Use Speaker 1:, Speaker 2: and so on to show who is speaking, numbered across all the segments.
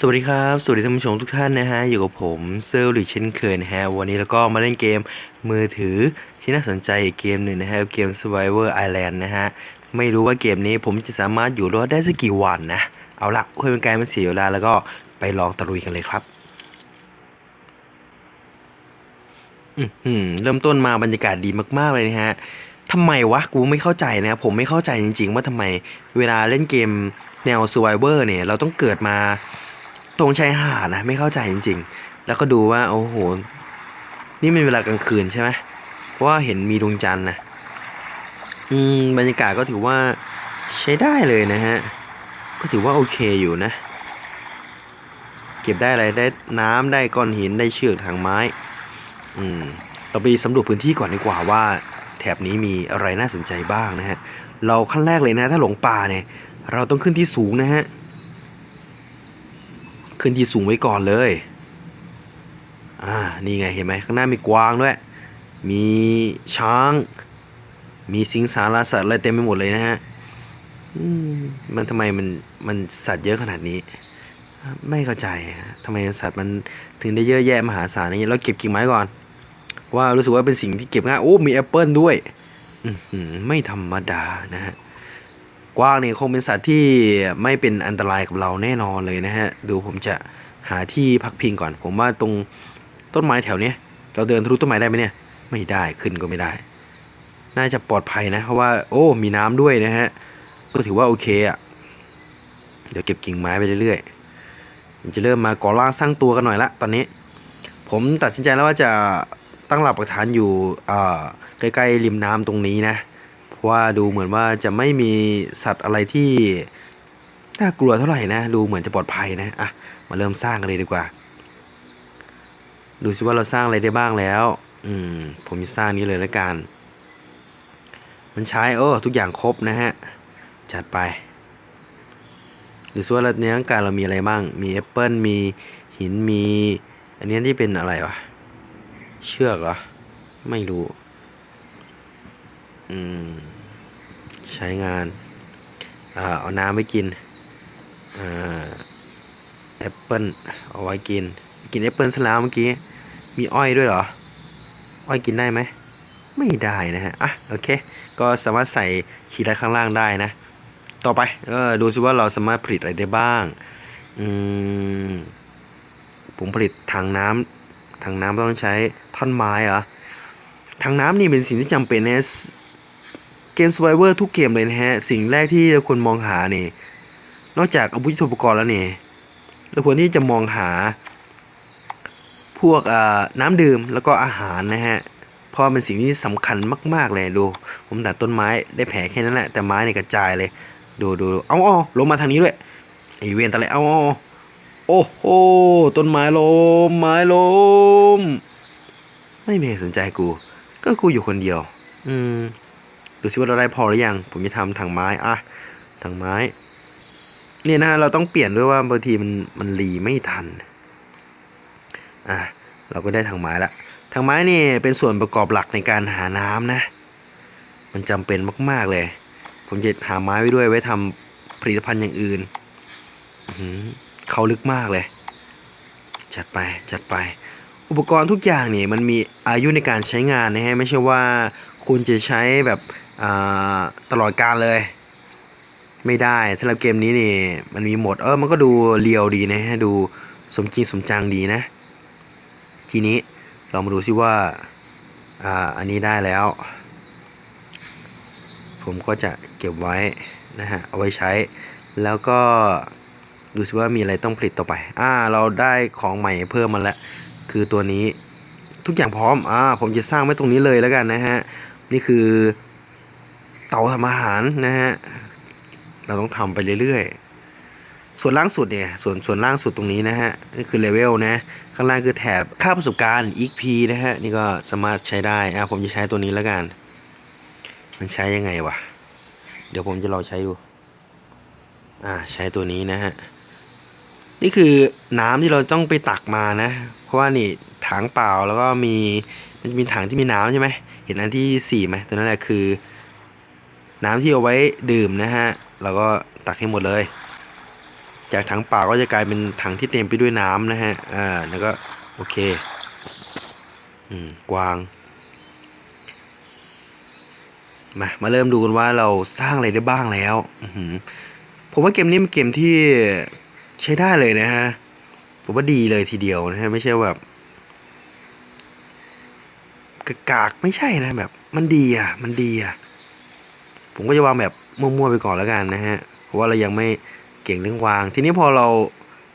Speaker 1: สวัสดีครับ สวัสดีท่านผู้ชมทุกท่านนะฮะ อยู่กับผมเซอร์หรือเช่นเคยนะฮะ วันนี้เราก็มาเล่นเกมมือถือที่น่าสนใจอีกเกมหนึ่งนะฮะ เกม Survivor Island นะฮะ ไม่รู้ว่าเกมนี้ผมจะสามารถอยู่รอดได้สักกี่วันนะ เอาละเพื่อเป็นการไม่เสียเวลาแล้วก็ไปลองตะลุยกันเลยครับอือหือเริ่มต้นมาบรรยากาศดีมากๆเลยนะฮะทำไมวะกูไม่เข้าใจนะผมไม่เข้าใจจริง ๆ ว่าทำไมเวลาเล่นเกมแนว Survivor เนี่ยเราต้องเกิดมา ตรงชายหาดนะไม่เข้าใจจริง ๆ แล้วก็ดูว่าโอ้โห นี่เป็นเวลากลางคืนใช่ไหมเพราะว่าเห็นมีดวงจันทร์นะอืมบรรยากาศก็ถือว่าใช้ได้เลยนะฮะ ก็ถือว่าโอเคอยู่นะ เก็บได้อะไรได้น้ำได้ก้อนหินได้เชือกทางไม้ อืมเราไปสำรวจพื้นที่ก่อนดีกว่าว่า แถบนี้มีอะไรน่าสนใจบ้างนะฮะ เราขั้นแรกเลยนะ ถ้าหลงป่าเนี่ย เราต้องขึ้นที่สูงนะฮะ ขึ้นที่สูงไว้ก่อนเลย อ่า นี่ไงเห็นไหมข้างหน้ามีกวางด้วย มีช้าง มีสิงสารสัตว์อะไรเต็มไปหมดเลยนะฮะอืมมันทำไมมันมันสัตว์เยอะขนาดนี้ ไม่เข้าใจทำไมสัตว์มันถึงได้เยอะแยะมหาศาลอย่างนี้เราเก็บกิ่งไม้ก่อน ว่ารู้สึกว่าเป็นสิ่งที่เก็บง่ายโอ้มีแอปเปิลด้วยอืไม่ธรรมดานะฮะ กวางเนี่ยคงเป็นสัตว์ที่ไม่เป็นอันตรายกับเราแน่นอนเลยนะฮะดูผมจะหาที่พักพิงก่อน ผมว่าตรงต้นไม้แถวเนี้ยเราเดินทะลุต้นไม้ได้ไหมเนี่ย ไม่ได้ขึ้นก็ไม่ได้ น่าจะปลอดภัยนะเพราะว่า โอ้มีน้ำด้วยนะฮะก็ถือว่าโอเคอะ่ะเดี๋ยวเก็บกิ่งไม้ไปเรื่อยๆจะเริ่มมาก่อร่างสร้างตัวกันหน่อยละตอนนี้ ผมตัดสินใจแล้วว่าจะตั้งหลักปักฐานอยู่ใกล้ๆริมน้ำตรงนี้นะเพราะ ว่าดูเหมือนว่าจะไม่มีสัตว์อะไรที่น่ากลัวเท่าไหร่นะ ดูเหมือนจะปลอดภัยนะอะมาเริ่มสร้างกันเลยดีกว่า ดูสิว่าเราสร้างอะไรได้บ้างแล้ว อืม ผมจะสร้างนี้เลยละกัน มันใช้โอ้ทุกอย่างครบนะฮะ จัดไป ดูสิว่าในร่างกายเรามีอะไรบ้าง มีแอปเปิลมีหินมี อันนี้ที่เป็นอะไรวะ เชือกเหรอ ไม่รู้ อืม ใช้งาน เอาน้ำไว้กินอ่าแอปเปิลเอาไว้กิน กินแอปเปิลซะแล้วเมื่อกี้ มีอ้อยด้วยเหรอ อ้อยกินได้ไหม ไม่ได้นะฮะ อะ โอเค ก็สามารถใส่ขีดไว้ข้างล่างได้นะ ต่อไป เออ ดูซิว่าเราสามารถผลิตอะไรได้บ้าง อืม ผมผลิตถังน้ำถังน้ำต้องใช้ท่อนไม้เหรอถังน้ำนี่เป็นสิ่งที่จำเป็นนะ เกม Survivor ทุกเกมเลยนะฮะ สิ่งแรกที่เราควรมองหานี่นอกจากอาวุธยุทโธปกรณ์แล้วเนี่ยเราควรที่จะมองหา พวกน้ำดื่มแล้วก็อาหารนะฮะเพราะเป็นสิ่งที่สำคัญมาก ๆ เลยดู ผมตัดต้นไม้ได้แผลแค่นั้นแหละ แต่ไม้เนี่ยกระจายเลย ดูดูเอาเอลงมาทางนี้ด้วยไอเวนตะเลยเอาอาเอโอ้โหต้นไม้ลมไม้ลม ไม่มีสนใจกู ก็กูอยู่คนเดียว อืม ดูสิว่าเราได้พอหรือยัง ผมจะทำถังไม้อะถังไม้ เนี่ยนะเราต้องเปลี่ยนด้วยว่าบางทีมันมันรีไม่ทัน อะเราก็ได้ถังไม้ละถังไม้นี่เป็นส่วนประกอบหลักในการหาน้ำนะ มันจำเป็นมาก ๆเลย ผมจะหาไม้ไว้ด้วยไว้ทำผลิตภัณฑ์อย่างอื่นอืเขาลึกมากเลย จัดไปจัดไป อุปกรณ์ทุกอย่างนี่มันมีอายุในการใช้งานนะฮะไม่ใช่ว่าคุณจะใช้แบบ ตลอดการเลย ไม่ได้สำหรับเกมนี้นี่ มันมีโหมดเออมันก็ดูเรียวดีนะฮะดูสมจริงสมจังดีนะ ทีนี้เรามาดูซิว่าอ่าอันนี้ได้แล้ว ผมก็จะเก็บไว้นะฮะเอาไว้ใช้ แล้วก็ดูซิว่ามีอะไรต้องผลิตต่อไป อ่า เราได้ของใหม่เพิ่มมาแล้ว คือตัวนี้ทุกอย่างพร้อม อ่า ผมจะสร้างไว้ตรงนี้เลยแล้วกันนะฮะ นี่คือ เตาทำอาหารนะฮะเราต้องทำไปเรื่อยๆ ส่วนล่างสุดเนี่ยส่วนส่วนล่างสุดตรงนี้นะฮะนี่คือเลเวลนะข้างล่างคือแถบค่าประสบการณ์ XP นะฮะนี่ก็สามารถใช้ได้อ่าผมจะใช้ตัวนี้แล้วกัน มันใช้ยังไงวะเดี๋ยวผมจะลองใช้ดูอ่าใช้ตัวนี้นะฮะนี่คือน้ำที่เราต้องไปตักมานะ เพราะว่านี่ถังเปล่าแล้วก็มีมันจะมีถังที่มีน้ำใช่ไหมเห็นอันที่สี่ไหมตัวนั้นแหละคือ น้ำที่เอาไว้ดื่มนะฮะเราก็ตักให้หมดเลย จากถังเปล่าก็จะกลายเป็นถังที่เต็มไปด้วยน้ำนะฮะอ่าแล้วก็โอเคอืมกวางมามาเริ่มดูกันว่าเราสร้างอะไรได้บ้างแล้วอผมว่าเกมนี้เป็นเกมที่ใช้ได้เลยนะฮะผมว่าดีเลยทีเดียวนะฮะไม่ใช่แบบกากไม่ใช่นะแบบ มันดีอะ มันดีอะ ผมก็จะวางแบบมั่วๆไปก่อนแล้วกันนะฮะ เพราะว่าเรายังไม่เก่งเรื่องวาง ทีนี้พอเรา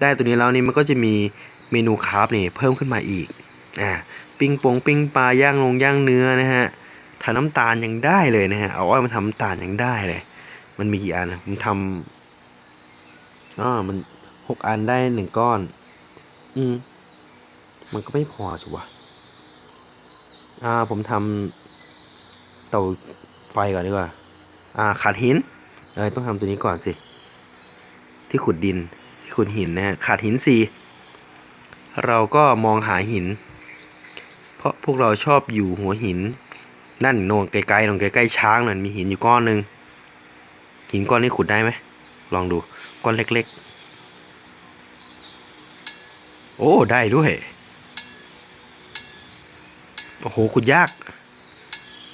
Speaker 1: ได้ตัวนี้แล้วนี่มันก็จะมีเมนูคราฟนี่เพิ่มขึ้นมาอีก อ่า ปิ้งปงปิ้งปลาย่างลงย่างเนื้อนะฮะทำน้ำตาลยังได้เลยนะฮะ เอาอ้อยมาทำน้ำตาลยังได้เลย มันมีกี่อันนะผมทำอ๋อมันหกอันได้หนึ่งก้อน อืม มันก็ไม่พอสิวะ อ่า ผมทำเตาไฟก่อนดีกว่า ขาดหินเออต้องทำตัวนี้ก่อนสิ ที่ขุดดินที่ขุดหินนะฮะขาดหินสี่เราก็มองหาหิน เพราะพวกเราชอบอยู่หัวหิน นั่นโน่นไกลๆตรงใกล้ๆช้างนั่นมีหินอยู่ก้อนหนึ่งหินก้อนนี้ขุดได้ไหมลองดูก้อนเล็กๆ โอ้ได้ด้วยโอ้โหขุดยาก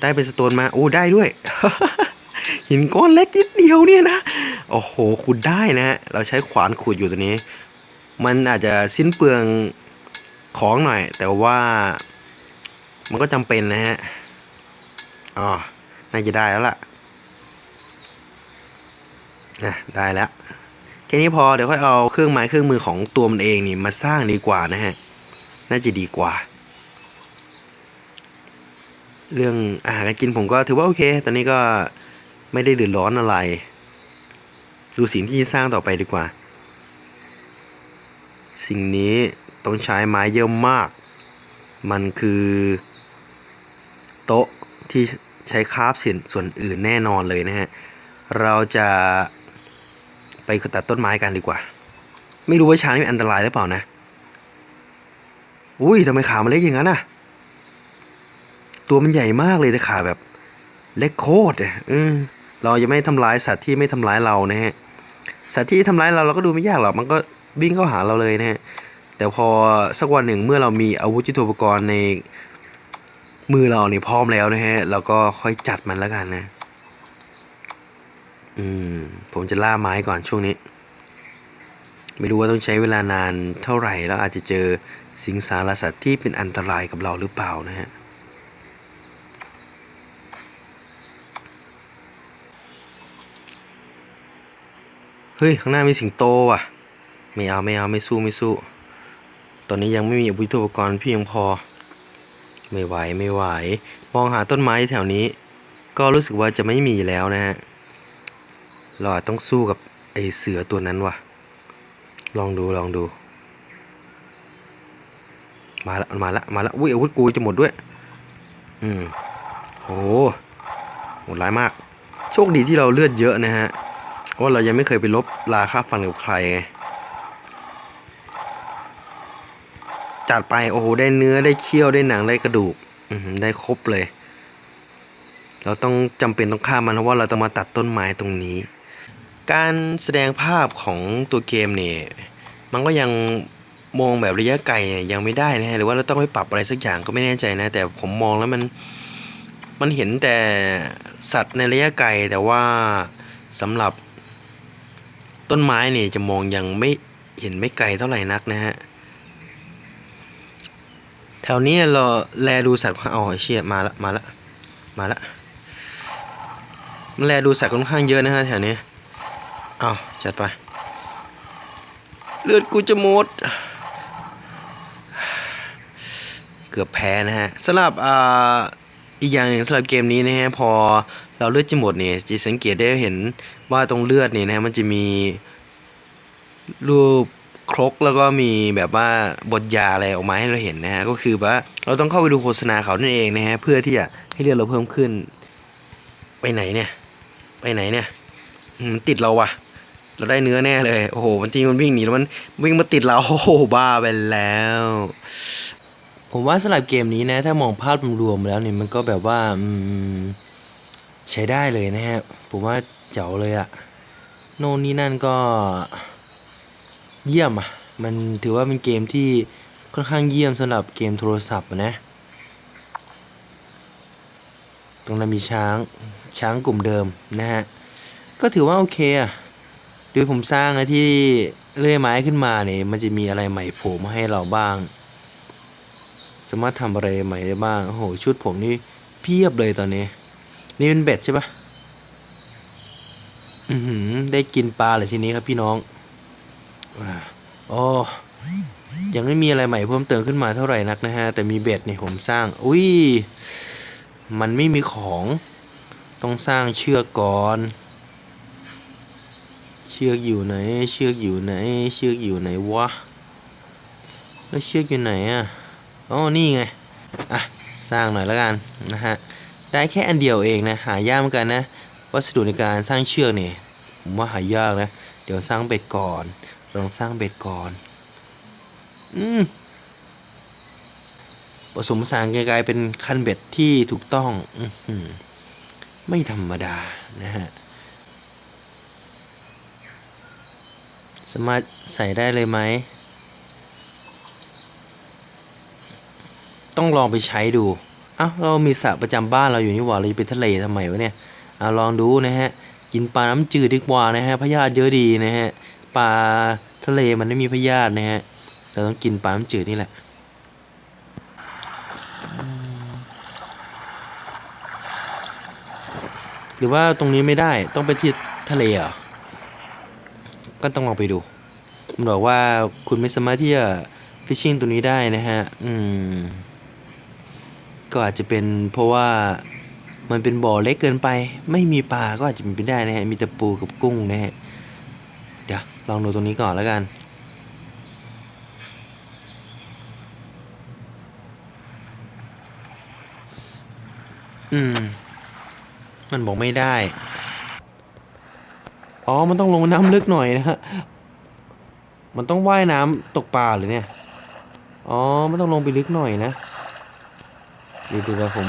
Speaker 1: ได้เป็นสโตนมา โอ้ได้ด้วย หินก้อนเล็กนิดเดียวเนี่ยนะ โอ้โหขุดได้นะฮะเราใช้ขวานขุดอยู่ตัวนี้ มันอาจจะสิ้นเปลืองของหน่อย แต่ว่ามันก็จำเป็นนะฮะ อ๋อ น่าจะได้แล้วล่ะอะได้แล้ว แค่นี้พอเดี๋ยวค่อยเอาเครื่องไม้เครื่องมือของตัวมันเองนี่มาสร้างดีกว่านะฮะ น่าจะดีกว่า เรื่องอาหารการกินผมก็ถือว่าโอเค ตอนนี้ก็ ไม่ได้เดือดร้อนอะไร ดูสิ่งที่สร้างต่อไปดีกว่า สิ่งนี้ต้องใช้ไม้เยอะมาก มันคือโต๊ะที่ใช้คราฟส่วนส่วนอื่นแน่นอนเลยนะฮะ เราจะไปตัดต้นไม้กันดีกว่า ไม่รู้ว่าช้างนี่อันตรายหรือเปล่านะ อุ้ยทำไมขามันเล็กอย่างนั้นอะ ตัวมันใหญ่มากเลยแต่ขาแบบเล็กโคตรอะเออ เราจะไม่ทำร้ายสัตว์ที่ไม่ทำร้ายเรานะฮะสัตว์ที่ทำร้ายเราเราก็ดูไม่ยากหรอกมันก็วิ่งเข้าหาเราเลยนะฮะแต่พอสักวันหนึ่งเมื่อเรามีอาวุธยุทโธปกรณ์ในมือเราเนี่พร้อมแล้วนะฮะเราก็ค่อยจัดมันแล้วกันนะ อืม ผมจะล่าไม้ก่อนช่วงนี้ ไม่รู้ว่าต้องใช้เวลานานเท่าไหร่แล้วอาจจะเจอสิงสารสัตว์ที่เป็นอันตรายกับเราหรือเปล่านะฮะ เฮ้ย ข้างหน้ามีสิงโตว่ะ ไม่เอาไม่เอาไม่สู้ไม่สู้ ตอนนี้ยังไม่มีอาวุธอุปกรณ์เพียงพอ ไม่ไหวไม่ไหว มองหาต้นไม้แถวนี้ ก็รู้สึกว่าจะไม่มีแล้วนะฮะ เราอาจต้องสู้กับไอเสือตัวนั้นว่ะ ลองดูลองดู มาละมาละมาละอุ้ยอาวุธกูจะหมดด้วย อืมโอ้โหหมดร้ายมาก โชคดีที่เราเลือดเยอะนะฮะ ว่าเรายังไม่เคยไปลบราค่าฟันกับใครไงจัดไปโอ้โหได้เนื้อได้เคี้ยวได้หนังได้กระดูกอืได้ครบเลย เราต้องจำเป็นต้องฆ่ามันเพราะว่าเราต้องมาตัดต้นไม้ตรงนี้ การแสดงภาพของตัวเกมเนี่ยมันก็ยังมองแบบระยะไกลยยังไม่ได้นะฮะหรือว่าเราต้องไปปรับอะไรสักอย่างก็ไม่แน่ใจนะ แต่ผมมองแล้วมันมันเห็นแต่สัตว์ในระยะไกลแต่ว่าสำหรับ ต้นไม้เนี่ยจะมองยังไม่เห็นไม่ไกลเท่าไหร่นักนะฮะแถวนี้เราแลดูสัตว์อ๋อเชี่ยมาละมาละมาละแลดูสัตว์ค่อนข้างเยอะนะฮะแถวนี้เอาจัดไป เลือดกูจะหมด เกือบแพ้นะฮะสำหรับอ่าอีกอย่างหนึ่งสำหรับเกมนี้นะฮะพอ เราเลือดจะหมดเนี่ยจะสังเกตได้เห็นว่าตรงเลือดเนี่ยนะมันจะมีรูปครกแล้วก็มีแบบว่าบทยาอะไรออกมาให้เราเห็นนะฮะก็คือว่าเราต้องเข้าไปดูโฆษณาเขานั่นเองนะฮะเพื่อที่จะให้เลือดเราเพิ่มขึ้น ไปไหนเนี่ย ไปไหนเนี่ยอืมติดเราว่ะ เราได้เนื้อแน่เลย โอ้โหมันจริงมันวิ่งหนีแล้วมันวิ่งมาติดเราโอ้โหบ้าไปแล้ว ผมว่าสำหรับเกมนี้นะ ถ้ามองภาพรวมๆแล้วเนี่ยมันก็แบบว่าอืม ใช้ได้เลยนะฮะ ผมว่าเจ๋วเลยอะโน่นนี่นั่นก็เยี่ยมอะมันถือว่าเป็นเกมที่ค่อนข้างเยี่ยมสำหรับเกมโทรศัพท์นะ ตรงนั้นมีช้าง ช้างกลุ่มเดิมนะฮะ ก็ถือว่าโอเคอะโดยผมสร้างนะที่เลื่อยไม้ขึ้นมาเนี่ยมันจะมีอะไรใหม่โผล่มาให้เราบ้าง สามารถทำอะไรใหม่ได้บ้าง โอ้โห ชุดผมนี่เพียบเลยตอนนี้ นี่เป็นเบ็ดใช่ปะอือหือ ได้กินปลาเลยทีนี้ครับพี่น้องอาโอ้ยังไม่มีอะไรใหม่เพิ่มเติมขึ้นมาเท่าไหร่นักนะฮะ แต่มีเบ็ดเนี่ยผมสร้าง อุ้ย มันไม่มีของ ต้องสร้างเชือกก่อน เชือกอยู่ไหน เชือกอยู่ไหน เชือกอยู่ไหนวะ แล้วเชือกอยู่ไหนอะ อ๋อ นี่ไง อะ สร้างหน่อยแล้วกันนะฮะ ได้แค่อันเดียวเองนะ หายากเหมือนกันนะ วัสดุในการสร้างเชือกเนี่ยผมว่าหายากนะ เดี๋ยวสร้างเบ็ดก่อนลองสร้างเบ็ดก่อน อืมผสมสานกลายเป็นคันเบ็ดที่ถูกต้องอื้อหือไม่ธรรมดานะฮะ สามารถใส่ได้เลยไหม ต้องลองไปใช้ดู เอ้าเรามีสระประจำบ้านเราอยู่นี่หว่าเราจะไปทะเลทำไมวะเนี่ยเอาลองดูนะฮะกินปลาน้ำจืดดีกว่านะฮะพยาธิเยอะดีนะฮะปลาทะเลมันไม่มีพยาธินะฮะเราต้องกินปลาน้ำจืดนี่แหละหรือว่าตรงนี้ไม่ได้ต้องไปที่ทะเลเหรอก็ต้องลองไปดูมันบอกว่าคุณไม่สามารถที่จะฟิชชิ่งตัวนี้ได้นะฮะ อืม ก็อาจจะเป็นเพราะว่ามันเป็นบ่อเล็กเกินไป ไม่มีปลาก็อาจจะเป็นไปได้นะฮะมีแต่ปูกับกุ้งนะฮะเดี๋ยวลองดูตรงนี้ก่อนแล้วกันอืม มันบอกไม่ได้ อ๋อ มันต้องลงน้ำลึกหน่อยนะฮะ มันต้องว่ายน้ำตกปลาหรือเนี่ย อ๋อ มันต้องลงไปลึกหน่อยนะ ดี๋ยวเดี๋ยวผม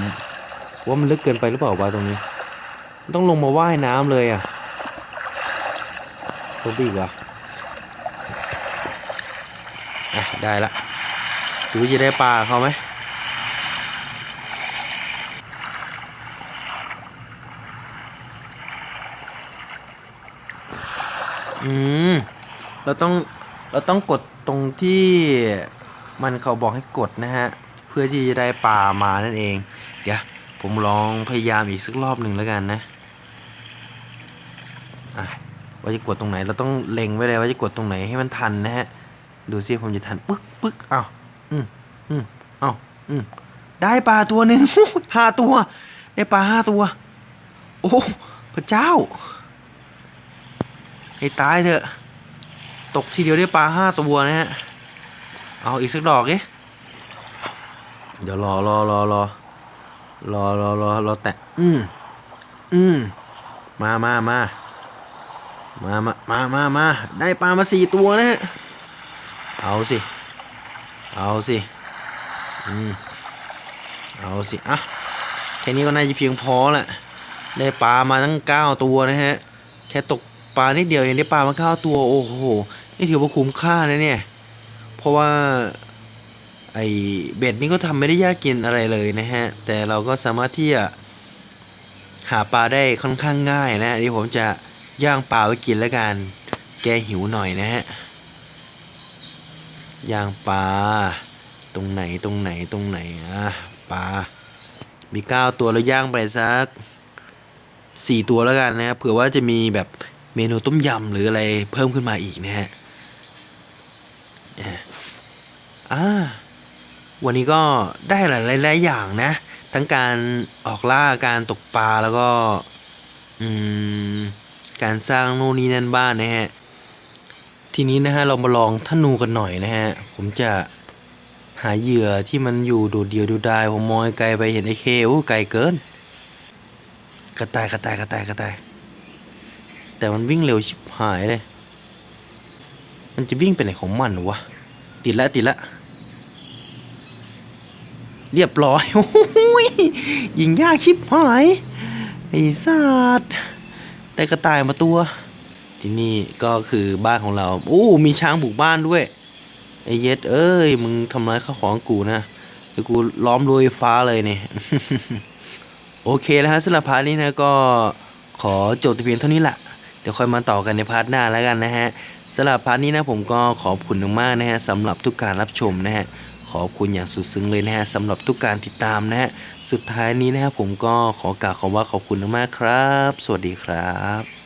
Speaker 1: ว่ามันลึกเกินไปหรือเปล่าวะตรงนี้ ต้องลงมาว่ายน้ำเลยอะลงไปอีกเหรออะ ได้ละดูจะได้ปลาเขาไหมอืม เราต้อง เราต้องกดตรงที่มันเขาบอกให้กดนะฮะ พื่อที่จะได้ปลามานั่นเอง เดี๋ยวผมลองพยายามอีกสักรอบหนึ่งแล้วกันนะว่าจะกดตรงไหนเราต้องเล็งไว้เลยว่าจะกดตรงไหนให้มันทันนะฮะ ดูซิผมจะทันปึ๊กปึ๊กอ้าวอืมอืมอ้าวอืมได้ปลาตัวหนึ่งห้าตัว ได้ปลาห้าตัว โอ้พระเจ้าให้ตายเถอะ ตกทีเดียวได้ปลาห้าตัวนะฮะ เอาอีกสักดอกเอ๊ เดี๋ยวรอรอรอรอรอรอรอรอแตะอืมอืมมามามามามามามามาได้ปลามาสี่ตัวนะฮะเอาสิ เอาสิอืมเอาสิอะแค่นี้ก็น่าจะเพียงพอแหละได้ปลามาตั้งเก้าตัวนะฮะ แค่ตกปลานิดเดียวเองได้ปลามาเก้าตัว โอ้โห นี่ถือว่าคุ้มค่านะเนี่ย เพราะว่า ไอเบ็ดนี่ก็ทำไม่ได้ยากกินอะไรเลยนะฮะ แต่เราก็สามารถที่จะหาปลาได้ค่อนข้างง่ายนะอันนี้ผมจะย่างปลาไว้กินแล้วกัน แกหิวหน่อยนะฮะ ย่างปลา ตรงไหนตรงไหนตรงไหนอะปลา มีเก้าตัวแล้วย่างไปสักสี่ตัวแล้วกันนะเผื่อว่าจะมีแบบเมนูต้มยำหรืออะไรเพิ่มขึ้นมาอีกนะฮะ อ่า วันนี้ก็ได้หลายหลายๆอย่างนะ ทั้งการออกล่าการตกปลาแล้วก็อืมการสร้างโน่นนี่นั่นบ้านนะฮะ ทีนี้นะฮะเรามาลองธนูกันหน่อยนะฮะ ผมจะหาเหยื่อที่มันอยู่โดดเดี่ยวดูดายผมมองไกลไปเห็นไอ้เคโอ้ไกลเกิน กระต่ายกระต่ายกระต่ายกระต่าย แต่มันวิ่งเร็วชิบหายเลย มันจะวิ่งไปไหนของมันวะ ติดละติดละ เรียบร้อยโอ้ยยิงยากชิบหายไอ้สัตว์ได้กระต่ายมาตัว ที่นี่ก็คือบ้านของเราอู้มีช้างบุกบ้านด้วยไอ้เย็ดเอ้ยมึงทำร้ายข้าวของกูนะเดี๋ยวกูล้อมรวยฟ้าเลยเนี่ยโอเคแล้วฮะสำหรับพาร์ทนี้นะก็ขอจบต่เพียงเท่านี้แหละเดี๋ยวค่อยมาต่อกันในพาร์ทหน้าแล้วกันนะฮะสำหรับพาร์ทนี้นะผมก็ขอบคุณมากนะฮะสำหรับทุกการรับชมนะฮะ ขอบคุณอย่างสุดซึ้งเลยนะฮะสำหรับทุกการติดตามนะฮะสุดท้ายนี้นะครับผมก็ขอกล่าวคำว่าขอบคุณมากครับ สวัสดีครับ